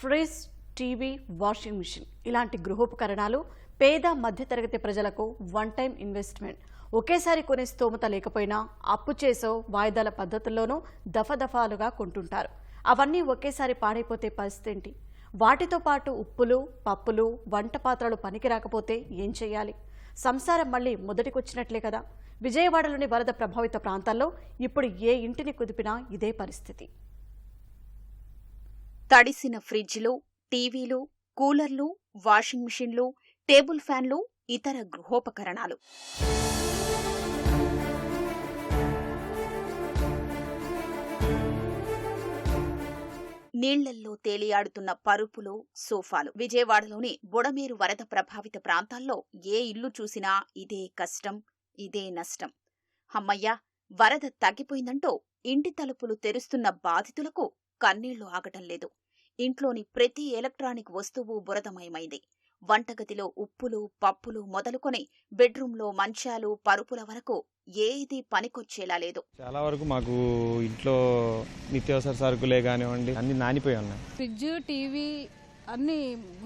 Fridge TV washing machine ఇలాంటి గృహోపకరణాలు పేద మధ్యతరగతి ప్రజలకు వన్ టైం ఇన్వెస్ట్మెంట్ ఒకేసారి కొనే స్తోమత లేకపోయినా అప్పు చేసో వాయిదాల పద్ధతుల్లోనూ దఫదఫాలుగా కొంటుంటారు. అవన్నీ ఒకేసారి పాడైపోతే పరిస్థితి ఏంటి? వాటితో పాటు ఉప్పులు పప్పులు వంట పాత్రలు పనికి రాకపోతే ఏం చేయాలి? సంసారం మళ్ళీ మొదటికొచ్చినట్లే కదా. విజయవాడలోని వరద ప్రభావిత ప్రాంతాల్లో ఇప్పుడు ఏ ఇంటిని కుదిపినా ఇదే పరిస్థితి. తడిసిన ఫ్రిడ్జ్లు టీవీలు కూలర్లు వాషింగ్ మిషన్లు టేబుల్ ఫ్యాన్లు ఇతర గృహోపకరణాలు. నీళ్ళల్లో తేలియాడుతున్న పరుపులు సోఫాలు. విజయవాడలోని బుడమేరు వరద ప్రభావిత ప్రాంతాల్లో ఏ ఇల్లు చూసినా ఇదే కష్టం ఇదే నష్టం. హమ్మయ్య వరద తగ్గిపోయిందంటూ ఇంటి తలుపులు తెరుస్తున్న బాధితులకు కన్నీళ్ళు ఆగటం లేదు. ఇంట్లోని ప్రతి ఎలక్ట్రానిక్ వస్తువు బురదమయమైంది. వంటగదిలో ఉప్పులు పప్పులు మొదలుకొని బెడ్రూంలో మంచాలు పరుపుల వరకు ఏది పనికొచ్చేలా లేదు. చాలా వరకు మాకు ఇంట్లో నిత్యావసర సరుకులే కానివ్వండి అన్ని నానిపోయి ఉన్నాయి. ఫ్రిడ్జ్ టీవీ అన్ని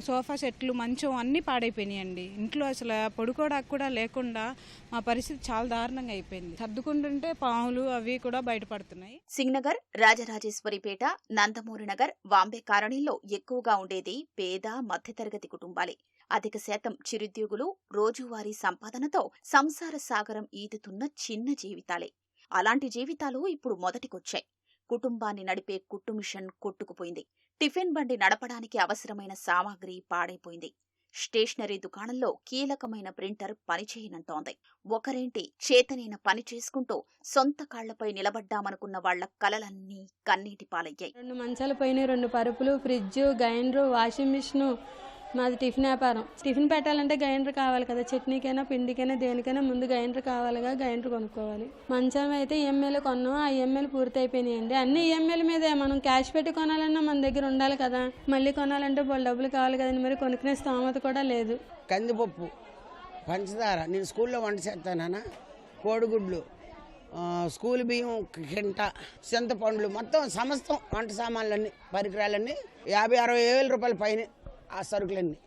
సోఫా సెట్లు మంచం అన్నీ పాడైపోయినాయండి. ఇంట్లో అసలు పడుకోవడానికి కూడా లేకుండా మా పరిస్థితి చాలా దారుణంగా అయిపోయింది. సర్దుకుంటుంటే పాములు అవి కూడా బయటపడుతున్నాయి. సింగ్నగర్ రాజరాజేశ్వరిపేట నందమూరి నగర్ వాంబే కాలనీల్లో ఎక్కువగా ఉండేది పేద మధ్యతరగతి కుటుంబాలే. అధిక శాతం చిరుద్యోగులు రోజువారీ సంపాదనతో సంసార సాగరం ఈదుతున్న చిన్న జీవితాలే. అలాంటి జీవితాలు ఇప్పుడు మొదటికొచ్చాయి. కుటుంబాన్ని నడిపే కుట్టు మిషన్ కొట్టుకుపోయింది. టిఫిన్ బండి నడపడానికి అవసరమైన సామాగ్రి పాడైపోయింది. స్టేషనరీ దుకాణంలో కీలకమైన ప్రింటర్ పనిచేయనంటోంది. ఒకరేంటి చేతనైన పని చేసుకుంటూ సొంత కాళ్ళపై నిలబడ్డామనుకున్న వాళ్ళ కలలన్నీ కన్నీటి పాలయ్యాయి. రెండు మంచాల పైన రెండు పరుపులు ఫ్రిడ్జ్ గ్రైండర్ వాషింగ్ మిషన్ మాది టిఫిన్ వ్యాపారం. టిఫిన్ పెట్టాలంటే గ్రైండర్ కావాలి కదా. చట్నీకైనా పిండికైనా దేనికైనా ముందు గ్రైండర్ కావాలిగా గ్రైండర్ కొనుక్కోవాలి. మంచం అయితే ఈఎంఐలు కొన్నాం. ఆ ఈఎంఐలు పూర్తి అయిపోయినాయండి అన్ని ఈఎంఐల మీదే మనం క్యాష్ పెట్టి కొనాలన్నా మన దగ్గర ఉండాలి కదా. మళ్ళీ కొనాలంటే వాళ్ళు డబ్బులు కావాలి కదండి. మరి కొనుక్కునే స్తోమత కూడా లేదు. కందిపప్పు పంచదార. నేను స్కూల్లో వంట చేస్తానా కోడిగుడ్లు స్కూల్ బియ్యం కింట చింతపండ్లు. మొత్తం సమస్తం వంట సామాన్లన్నీ పరికరాలన్నీ యాభై అరవై వేల రూపాయల పైన. ఆ సరుకులన్నీ.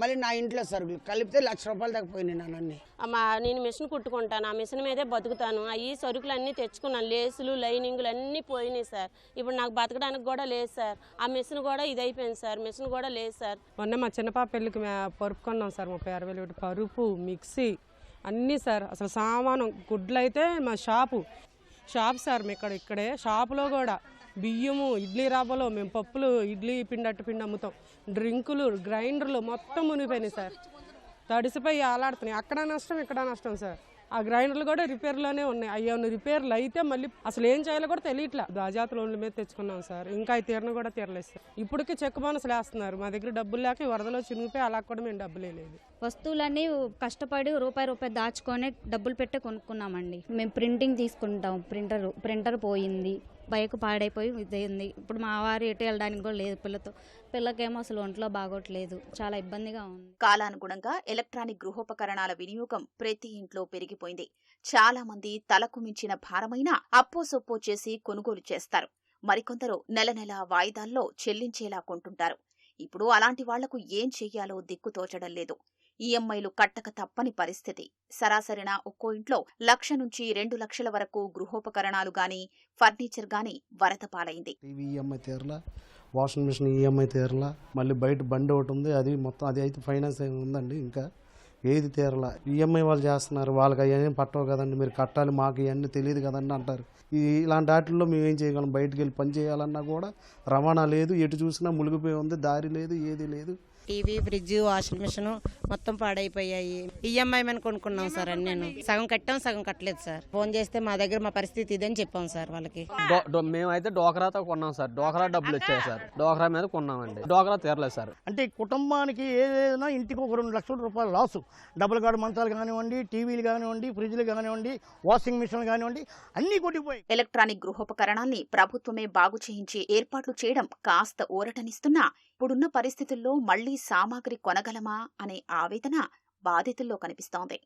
మళ్ళీ నా ఇంట్లో సరుకులు. కలిపితే లక్ష రూపాయల దాకా పోయినాయి నాన్నీ మా నేను మిషన్ కుట్టుకుంటాను. ఆ మిషన్ మీదే బతుకుతాను. అవి సరుకులు అన్నీ తెచ్చుకున్నాను లేసులు లైనింగ్లు అన్నీ పోయినాయి సార్. ఇప్పుడు నాకు బతకడానికి కూడా లేదు సార్. ఆ మిషన్ కూడా ఇది అయిపోయింది సార్. మిషన్ కూడా లేదు సార్. మొన్న మా చిన్నపాప పెళ్ళికి పరుపు కొన్నాం సార్. ముప్పై అరవై వేలు పెట్టి పరుపు మిక్సీ అన్నీ సార్. అసలు సామాను గుడ్లు అయితే మా షాపు. షాప్ సార్ మేము ఇక్కడ ఇక్కడే. షాపులో కూడా బియ్యము ఇడ్లీ రాబలో మేము పప్పులు ఇడ్లీ పిండి అట్టు పిండి అమ్ముతాం. డ్రింకులు గ్రైండర్లు మొత్తం మునిగిపోయినాయి సార్. తడిసిపోయి ఆలాడుతున్నాయి. అక్కడ నష్టం ఇక్కడ నష్టం సార్. ఆ గ్రైండర్లు కూడా రిపేర్లోనే ఉన్నాయి. అయ్యో రిపేర్లు అయితే మళ్ళీ అసలు ఏం చేయాలో కూడా తెలియట్లే. దాజాత లోన్ల మీద తెచ్చుకున్నాం సార్. ఇంకా అవి తీరను కూడా తీరలేదు సార్. ఇప్పటికీ చెక్ బోనస్లు వేస్తున్నారు. మా దగ్గర డబ్బులు లేక వరదలో చినిగిపోయి అలా కూడా మేము డబ్బులు లేదు వస్తువులన్నీ కష్టపడి రూపాయి రూపాయి దాచుకొని డబ్బులు పెట్టి కొనుక్కున్నామండి. మేము ప్రింటింగ్ తీసుకుంటాం. ప్రింటర్ ప్రింటర్ పోయింది. బైక్ పాడైపోయి ఇదైంది. ఇప్పుడు మా వారు ఎటు వెళ్ళడానికి కూడా లేదు పిల్లతో. పిల్లకేమో అసలు ఒంట్లో బాగోట్లేదు. చాలా ఇబ్బందిగా ఉంది. కాలానుగుణంగా ఎలక్ట్రానిక్ గృహోపకరణాల వినియోగం ప్రతి ఇంట్లో పెరిగిపోయింది. చాలా మంది తలకు మించిన భారమైన అప్పో సొప్పో చేసి కొనుగోలు చేస్తారు. మరికొందరు నెల నెల వాయిదాల్లో చెల్లించేలా కొంటుంటారు. ఇప్పుడు అలాంటి వాళ్ళకు ఏం చెయ్యాలో దిక్కు తోచడం లేదు. ఈఎంఐలు కట్టక తప్పని పరిస్థితి. సరాసరిన ఒక్కో ఇంట్లో లక్ష నుంచి రెండు లక్షల వరకు గృహోపకరణాలు గాని ఫర్నిచర్ గాని వరద పాలైంది. ఈఎంఐ తీరలా వాషింగ్ మిషన్ ఈఎంఐ తీరలా మళ్ళీ బయట బండి ఒకటి ఉంది అది మొత్తం అది అయితే ఫైనాన్స్ ఏమి ఉందండి ఇంకా. ఏది తీరలా? ఈఎంఐ వాళ్ళు చేస్తున్నారు వాళ్ళకి అవన్నీ పట్టవు కదండి మీరు కట్టాలి మాకు ఇవన్నీ తెలియదు కదండి అంటారు. ఈ ఇలాంటి వాటిల్లో మేము ఏం చేయగలం? బయటికి వెళ్ళి పని చేయాలన్నా కూడా రవాణా లేదు. ఎటు చూసినా మునిగిపోయి ఉంది. దారి లేదు ఏది లేదు. టీవీ ఫ్రిడ్జ్ వాషింగ్ మిషన్ మొత్తం పాడైపోయాయి. ఈఎంఐ మీద కొనుక్కున్నాం సార్ అన్ని నేను. సగం కట్టాం సగం కట్టలేదు సార్. ఫోన్ చేస్తే మా దగ్గర మా పరిస్థితి ఇదని చెప్పాం సార్ వాళ్ళకి. డో- డో- మేమైతే డోకరాతో కొన్నాం సార్. డోకరా డబ్బులు వచ్చాయి సార్. డోకరా మీద కొన్నామండి. డోకరా తీరలేదు సార్. అంటే కుటుంబానికి ఏదైనా ఇంటికి ఒక రెండు లక్షల రూపాయల లాసు. డబుల్ గార్డ్ మంచాలు కానివ్వండి టీవీలు కానివ్వండి ఫ్రిడ్జ్లు కానివ్వండి వాషింగ్ మిషన్లు కానివ్వండి అన్నీ కొట్టిపోయి ఎలక్ట్రానిక్ గృహోపకరణాల్ని ప్రభుత్వమే బాగు చేయించి ఏర్పాట్లు చేయడం కాస్త ఊరటనిస్తున్నా ఇప్పుడున్న పరిస్థితుల్లో మళ్ళీ సామాగ్రి కొనగలమా అనే ఆవేదన బాధితుల్లో కనిపిస్తోంది.